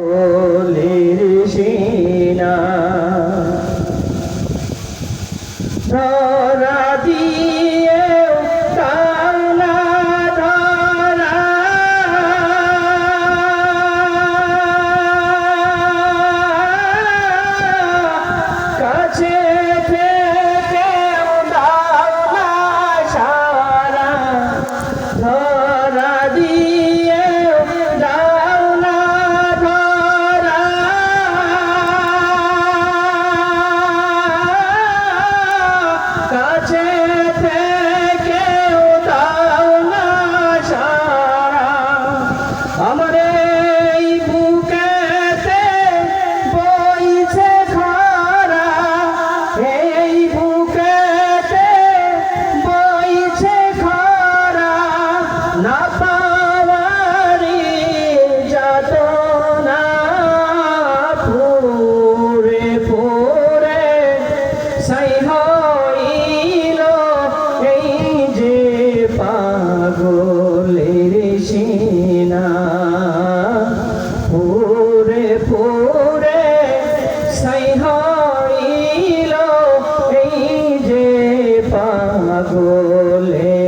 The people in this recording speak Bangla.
বলির সিনা। আমার এই বইছে খরা এই বইছে খরা না না পুরে সাই হইল এই যে পাগলের সিনা পুরে পুরে সাই হইল এই যে পাগলে।